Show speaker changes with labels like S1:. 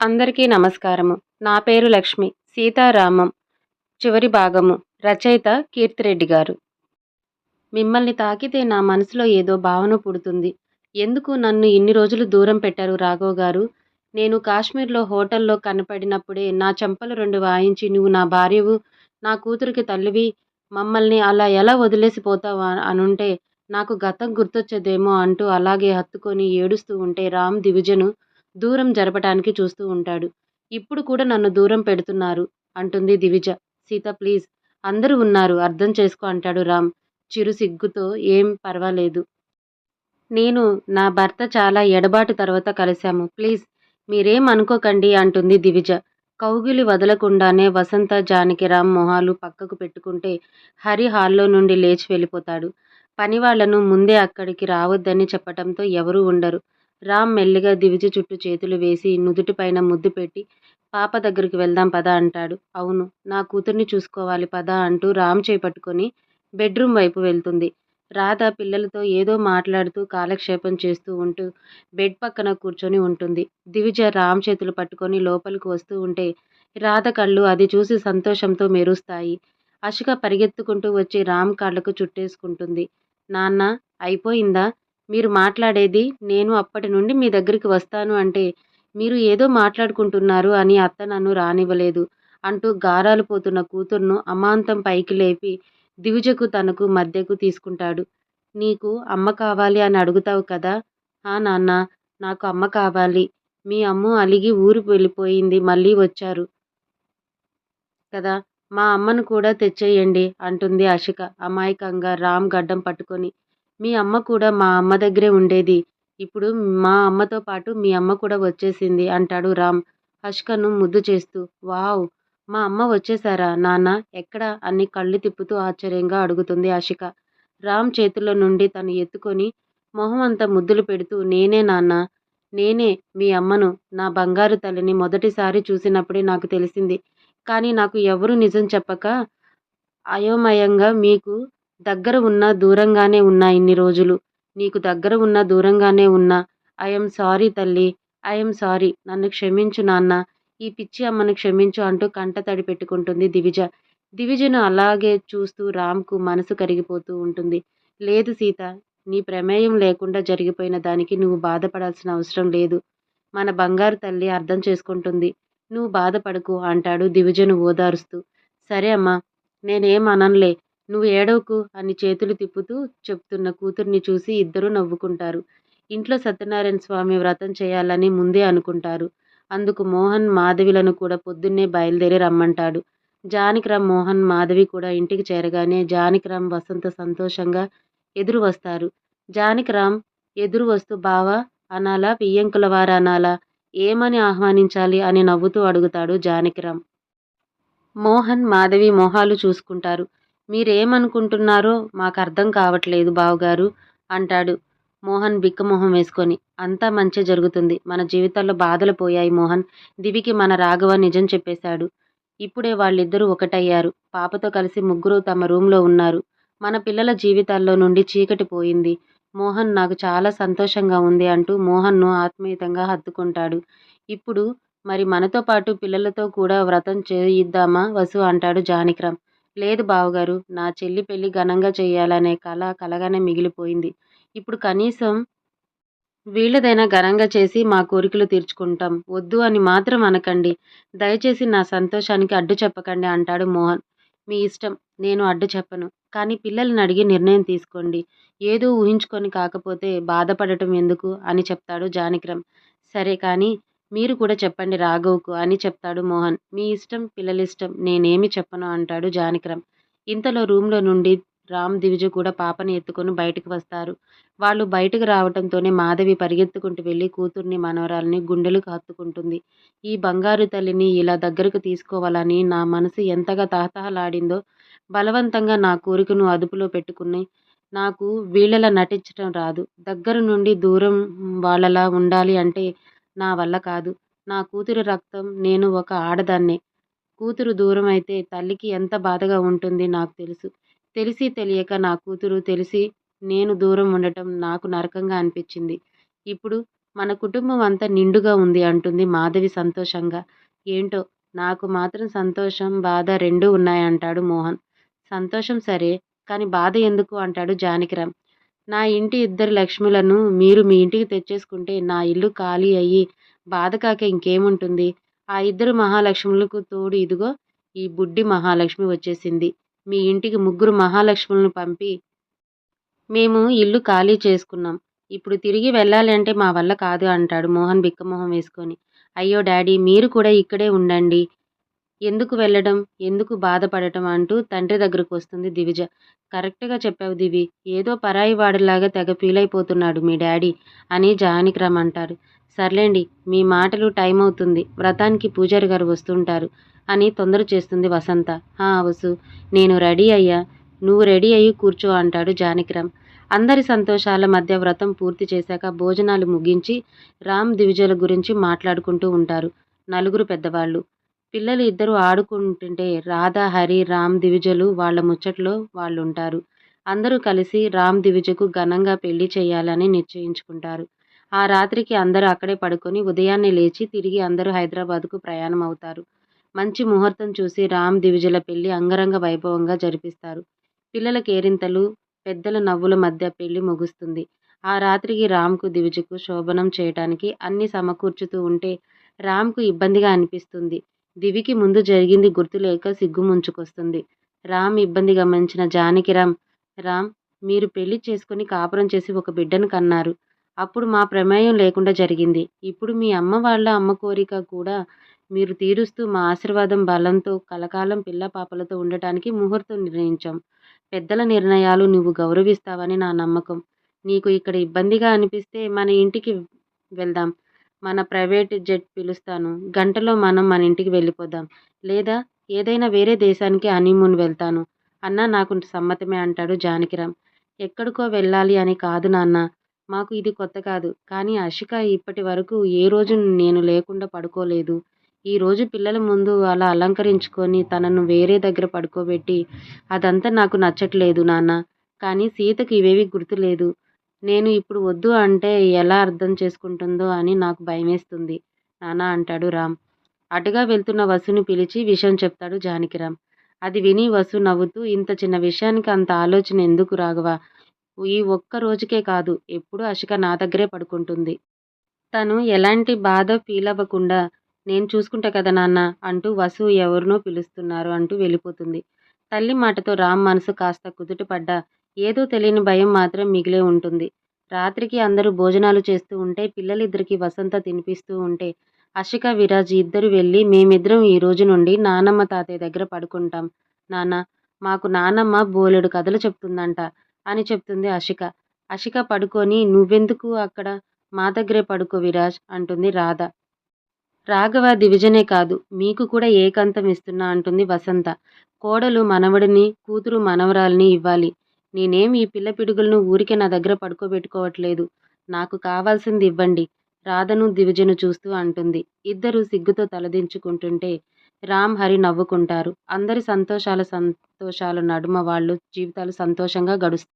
S1: అందరికీ నమస్కారము. నా పేరు లక్ష్మి. సీతారామం. చివరి భాగము. రచయిత కీర్తిరెడ్డి గారు. మిమ్మల్ని తాకితే నా మనసులో ఏదో భావన పుడుతుంది. ఎందుకు నన్ను ఇన్ని రోజులు దూరం పెట్టారు రాఘవ్ గారు? నేను కాశ్మీర్లో హోటల్లో కనపడినప్పుడే నా చెంపలు రెండు వాయించి నువ్వు నా భార్యవు నా కూతురికి తల్లివి మమ్మల్ని అలా ఎలా వదిలేసిపోతావు అనుంటే నాకు గతం గుర్తొచ్చేదేమో అంటూ అలాగే హత్తుకొని ఏడుస్తూ ఉంటే రామ్ దివిజను దూరం జరపటానికి చూస్తూ ఉంటాడు. ఇప్పుడు కూడా నన్ను దూరం పెడుతున్నారు అంటుంది దివిజ. సీత ప్లీజ్. అందరూ ఉన్నారు. అర్థం చేసుకో అంటాడు రామ్. చిరు సిగ్గుతో ఏం పర్వాలేదు. నేను నా భర్త చాలా ఎడబాటు తర్వాత కలిశాము. ప్లీజ్ మీరేం అనుకోకండి అంటుంది దివిజ. కౌగిలి వదలకుండానే వసంత జానకిరామ్ మొహాలు పక్కకు పెట్టుకుంటే హరి హాల్లో నుండి లేచి వెళ్ళిపోతాడు. పనివాళ్ళను ముందే అక్కడికి రావద్దని చెప్పటంతో ఎవరూ ఉండరు. రామ్ మెల్లిగా దివిజ చుట్టూ చేతులు వేసి నుదుటిపైన ముద్దు పెట్టి పాప దగ్గరికి వెళ్దాం పద అంటాడు. అవును నా కూతుర్ని చూసుకోవాలి పద అంటూ రామ్ చేపట్టుకొని బెడ్రూమ్ వైపు వెళ్తుంది. రాధ పిల్లలతో ఏదో మాట్లాడుతూ కాలక్షేపం చేస్తూ ఉంటూ బెడ్ పక్కన కూర్చొని ఉంటుంది. దివిజ రామ్ చేతులు పట్టుకొని లోపలికి వస్తూ ఉంటే రాధ కళ్ళు అది చూసి సంతోషంతో మెరుస్తాయి. అశిక పరిగెత్తుకుంటూ వచ్చి రామ్ కాళ్ళకు చుట్టేసుకుంటుంది. నాన్న అయిపోయిందా? మీరు మాట్లాడేది నేను అప్పటి నుండి మీ దగ్గరికి వస్తాను అంటే మీరు ఏదో మాట్లాడుకుంటున్నారు అని అత్త నన్ను రానివ్వలేదు. అంటూ గారాలు పోతున్న కూతుర్ను అమాంతం పైకి లేపి దివిజకు తనకు మధ్యకు తీసుకుంటాడు. నీకు అమ్మ కావాలి అని అడుగుతావు కదా? ఆ నాన్న నాకు అమ్మ కావాలి. మీ అమ్మ అలిగి ఊరు వెళ్ళిపోయింది మళ్ళీ వచ్చారు కదా? మా అమ్మను కూడా తెచ్చేయండి అంటుంది అషిక అమాయకంగా రామ్ గడ్డం పట్టుకొని. మీ అమ్మ కూడా మా అమ్మ దగ్గరే ఉండేది. ఇప్పుడు మా అమ్మతో పాటు మీ అమ్మ కూడా వచ్చేసింది అంటాడు రామ్ హష్కను ముద్దు చేస్తూ. వావ్! మా అమ్మ వచ్చేసారా నాన్న! ఎక్కడ? అన్ని కళ్ళు తిప్పుతూ ఆశ్చర్యంగా అడుగుతుంది అషిక రామ్ చేతుల్లో నుండి తను ఎత్తుకొని మొహం అంతా ముద్దులు పెడుతూ నేనే నాన్న! నేనే మీ అమ్మను. నా బంగారు తల్లిని మొదటిసారి చూసినప్పుడే నాకు తెలిసింది. కానీ నాకు ఎవరు నిజం చెప్పక అయోమయంగా మీకు దగ్గర ఉన్నా దూరంగానే ఉన్నా ఇన్ని రోజులు. నీకు దగ్గర ఉన్నా దూరంగానే ఉన్నా. ఐఎమ్ సారీ తల్లి. ఐఎమ్ సారీ నన్ను క్షమించు నాన్న. ఈ పిచ్చి అమ్మను క్షమించు అంటూ కంట తడి పెట్టుకుంటుంది దివిజ. దివిజను అలాగే చూస్తూ రామ్కు మనసు కరిగిపోతూ ఉంటుంది. లేదు సీత నీ ప్రమేయం లేకుండా జరిగిపోయిన దానికి నువ్వు బాధపడాల్సిన అవసరం లేదు. మన బంగారు తల్లి అర్థం చేసుకుంటుంది. నువ్వు బాధపడకు అంటాడు దివిజను ఓదారుస్తూ. సరే అమ్మా నేనేం అననులే. నువ్వు ఏడవకు అని చేతులు తిప్పుతూ చెప్తున్న కూతుర్ని చూసి ఇద్దరూ నవ్వుకుంటారు. ఇంట్లో సత్యనారాయణ స్వామి వ్రతం చేయాలని ముందే అనుకుంటారు. అందుకు మోహన్ మాధవిలను కూడా పొద్దున్నే బయలుదేరి రమ్మంటాడు. జానకిరామ్ మోహన్ మాధవి కూడా ఇంటికి చేరగానే జానకిరామ్ వసంత సంతోషంగా ఎదురు వస్తారు. జానకిరామ్ ఎదురు వస్తూ బావా అనాలా పియ్యంకుల వారు అనాలా ఏమని ఆహ్వానించాలి? అని నవ్వుతూ అడుగుతాడు జానకిరామ్ మోహన్ మాధవి మొహాలు చూసుకుంటారు. మీరేమనుకుంటున్నారో మాకు అర్థం కావట్లేదు బావగారు అంటాడు మోహన్ బిక్కమొహం వేసుకొని. అంతా మంచి జరుగుతుంది. మన జీవితాల్లో బాధలు పోయాయి మోహన్. దివికి మన రాఘవ నిజం చెప్పేశాడు. ఇప్పుడే వాళ్ళిద్దరూ ఒకటయ్యారు. పాపతో కలిసి ముగ్గురు తమ రూంలో ఉన్నారు. మన పిల్లల జీవితాల్లో నుండి చీకటి పోయింది. మోహన్ నాకు చాలా సంతోషంగా ఉంది అంటూ మోహన్ను ఆత్మీయతంగా హత్తుకుంటాడు. ఇప్పుడు మరి మనతో పాటు పిల్లలతో కూడా వ్రతం చేయిద్దామా వసు? అంటాడు జానిక్రామ్. లేదు బావగారు నా చెల్లి పెళ్ళి ఘనంగా చేయాలనే కళ కలగానే మిగిలిపోయింది. ఇప్పుడు కనీసం వీళ్ళదైనా ఘనంగా చేసి మా కోరికలు తీర్చుకుంటాం. వద్దు అని మాత్రం అనకండి. దయచేసి నా సంతోషానికి అడ్డు చెప్పకండి అంటాడు మోహన్. మీ ఇష్టం నేను అడ్డు చెప్పను. కానీ పిల్లల్ని అడిగి నిర్ణయం తీసుకోండి. ఏదో ఊహించుకొని కాకపోతే బాధపడటం ఎందుకు అని చెప్తాడు జానకిరామ్. సరే కానీ మీరు కూడా చెప్పండి రాఘవ్కు అని చెప్తాడు మోహన్. మీ ఇష్టం పిల్లలిష్టం నేనేమి చెప్పను అంటాడు జానకిరామ్. ఇంతలో రూమ్లో నుండి రామ్ దివిజ కూడా పాపని ఎత్తుకొని బయటకు వస్తారు. వాళ్ళు బయటకు రావడంతోనే మాధవి పరిగెత్తుకుంటూ వెళ్ళి కూతుర్ని మనవరాల్ని గుండెలకు హత్తుకుంటుంది. ఈ బంగారు తల్లిని ఇలా దగ్గరకు తీసుకోవాలని నా మనసు ఎంతగా తహతహలాడిందో బలవంతంగా నా కోరికను అదుపులో పెట్టుకుని నాకు వీళ్ళలా నటించడం రాదు. దగ్గర నుండి దూరం వాళ్ళలా ఉండాలి అంటే నా వల్ల కాదు. నా కూతురు రక్తం నేను ఒక ఆడదాన్నే. కూతురు దూరం అయితే తల్లికి ఎంత బాధగా ఉంటుంది నాకు తెలుసు. తెలిసి తెలియక నా కూతురు తెలిసి నేను దూరం ఉండటం నాకు నరకంగా అనిపించింది. ఇప్పుడు మన కుటుంబం అంతా నిండుగా ఉంది అంటుంది మాధవి సంతోషంగా. ఏంటో నాకు మాత్రం సంతోషం, బాధ రెండూ ఉన్నాయంటాడు మోహన్. సంతోషం సరే, కానీ బాధ ఎందుకు అంటాడు జానకిరామ్. నా ఇంటి ఇద్దరు లక్ష్ములను మీరు మీ ఇంటికి తెచ్చేసుకుంటే నా ఇల్లు ఖాళీ అయ్యి బాధ కాక ఇంకేముంటుంది? ఆ ఇద్దరు మహాలక్ష్ములకు తోడు ఇదిగో ఈ బుడ్డి మహాలక్ష్మి వచ్చేసింది. మీ ఇంటికి ముగ్గురు మహాలక్ష్ములను పంపి మేము ఇల్లు ఖాళీ చేసుకున్నాం. ఇప్పుడు తిరిగి వెళ్ళాలి అంటే మా వల్ల కాదు అంటాడు మోహన్ బిక్కమొహం వేసుకొని. అయ్యో డాడీ మీరు కూడా ఇక్కడే ఉండండి. ఎందుకు వెళ్ళడం? ఎందుకు బాధపడటం? అంటూ తండ్రి దగ్గరకు వస్తుంది దివిజ. కరెక్ట్గా చెప్పావు దివి. ఏదో పరాయి వాడిలాగా తెగ ఫీల్ అయిపోతున్నాడు మీ డాడీ అని జానకిరాం అంటారు. సర్లేండి మీ మాటలు టైం అవుతుంది వ్రతానికి పూజారి గారు వస్తుంటారు అని తొందర చేస్తుంది వసంత. హా వసు నేను రెడీ అయ్యా. నువ్వు రెడీ అయ్యి కూర్చో అంటాడు జానకిరాం. అందరి సంతోషాల మధ్య వ్రతం పూర్తి చేశాక భోజనాలు ముగించి రామ్ దివిజల గురించి మాట్లాడుకుంటూ ఉంటారు నలుగురు పెద్దవాళ్ళు. పిల్లలు ఇద్దరు ఆడుకుంటుంటే రాధ, హరి, రామ్ దివిజలు వాళ్ళ ముచ్చట్లో వాళ్ళుంటారు. అందరూ కలిసి రామ్ దివిజకు ఘనంగా పెళ్ళి చేయాలని నిశ్చయించుకుంటారు. ఆ రాత్రికి అందరూ అక్కడే పడుకొని ఉదయాన్నే లేచి తిరిగి అందరూ హైదరాబాద్కు ప్రయాణం అవుతారు. మంచి ముహూర్తం చూసి రామ్ దివిజల పెళ్ళి అంగరంగ వైభవంగా జరిపిస్తారు. పిల్లల కేరింతలు, పెద్దల నవ్వుల మధ్య పెళ్ళి ముగుస్తుంది. ఆ రాత్రికి రామ్కు, దివిజకు శోభనం చేయటానికి అన్ని సమకూర్చుతూ ఉంటే రామ్కు ఇబ్బందిగా అనిపిస్తుంది. దివికి ముందు జరిగింది గుర్తులేక సిగ్గు ముంచుకొస్తుంది. రామ్ ఇబ్బంది గమనించిన జానకిరామ్ రామ్ మీరు పెళ్ళి చేసుకుని కాపురం చేసి ఒక బిడ్డను కన్నారు. అప్పుడు మా ప్రమేయం లేకుండా జరిగింది. ఇప్పుడు మీ అమ్మ వాళ్ళ అమ్మ కోరిక కూడా మీరు తీరుస్తూ మా ఆశీర్వాదం బలంతో కలకాలం పిల్ల పాపలతో ఉండటానికి ముహూర్తం నిర్ణయించాం. పెద్దల నిర్ణయాలు నువ్వు గౌరవిస్తావని నా నమ్మకం. నీకు ఇక్కడ ఇబ్బందిగా అనిపిస్తే మన ఇంటికి వెళ్దాం. మన ప్రైవేట్ జెట్ పిలుస్తాను. గంటలో మనం మన ఇంటికి వెళ్ళిపోదాం. లేదా ఏదైనా వేరే దేశానికి హనీమూన్ వెళ్తాను అన్నా నాకు సమ్మతమే అంటాడు జానకిరామ్ ఎక్కడికో వెళ్ళాలి అని కాదు నాన్న మాకు ఇది కొత్త కాదు. కానీ అషిక ఇప్పటి వరకు ఏ రోజు నేను లేకుండా పడుకోలేదు. ఈ రోజు పిల్లల ముందు అలా అలంకరించుకొని తనను వేరే దగ్గర పడుకోబెట్టి అదంతా నాకు నచ్చట్లేదు నాన్న కానీ సీతకు ఇవేవీ గుర్తులేదు. నేను ఇప్పుడు వద్దు అంటే ఎలా అర్థం చేసుకుంటుందో అని నాకు భయమేస్తుంది నానా అంటాడు రామ్. అటుగా వెళ్తున్న వసుని పిలిచి విషయం చెప్తాడు జానకిరామ్ అది విని వసు నవ్వుతూ ఇంత చిన్న విషయానికి అంత ఆలోచన ఎందుకు రాఘవ ఈ ఒక్క రోజుకే కాదు ఎప్పుడు అశిక నా దగ్గరే పడుకుంటుంది. తను ఎలాంటి బాధ ఫీల్ అవ్వకుండా నేను చూసుకుంటా కదా నాన్న అంటూ వసు ఎవరినో పిలుస్తున్నారు అంటూ వెళ్ళిపోతుంది. తల్లి మాటతో రామ్ మనసు కాస్త కుదుటపడ్డా ఏదో తెలియని భయం మాత్రం మిగిలే ఉంటుంది. రాత్రికి అందరూ భోజనాలు చేస్తూ ఉంటే పిల్లలిద్దరికీ వసంత తినిపిస్తూ ఉంటే అషిక, విరాజ్ ఇద్దరు వెళ్ళి మేమిద్దరం ఈ రోజు నుండి నానమ్మ తాతయ్య దగ్గర పడుకుంటాం నాన్న మాకు నానమ్మ బోలెడు కథలు చెప్తుందంట అని చెప్తుంది అషిక. అషిక పడుకొని నువ్వెందుకు అక్కడ మా దగ్గరే పడుకో విరాజ్ అంటుంది రాధ. రాఘవ దివిజనే కాదు మీకు కూడా ఏకాంతం ఇస్తున్నా అంటుంది వసంత. కోడలు మనవడిని, కూతురు మనవరాల్ని ఇవ్వాలి. నేనేం ఈ పిల్ల పిడుగులను ఊరికే నా దగ్గర పడుకోబెట్టుకోవట్లేదు. నాకు కావాల్సింది ఇవ్వండి రాధను, దివిజను చూస్తూ అంటుంది. ఇద్దరూ సిగ్గుతో తలదించుకుంటుంటే రామ్, హరి నవ్వుకుంటారు. అందరి సంతోషాల సంతోషాల నడుమ వాళ్ళు జీవితాలు సంతోషంగా గడుస్తాయి.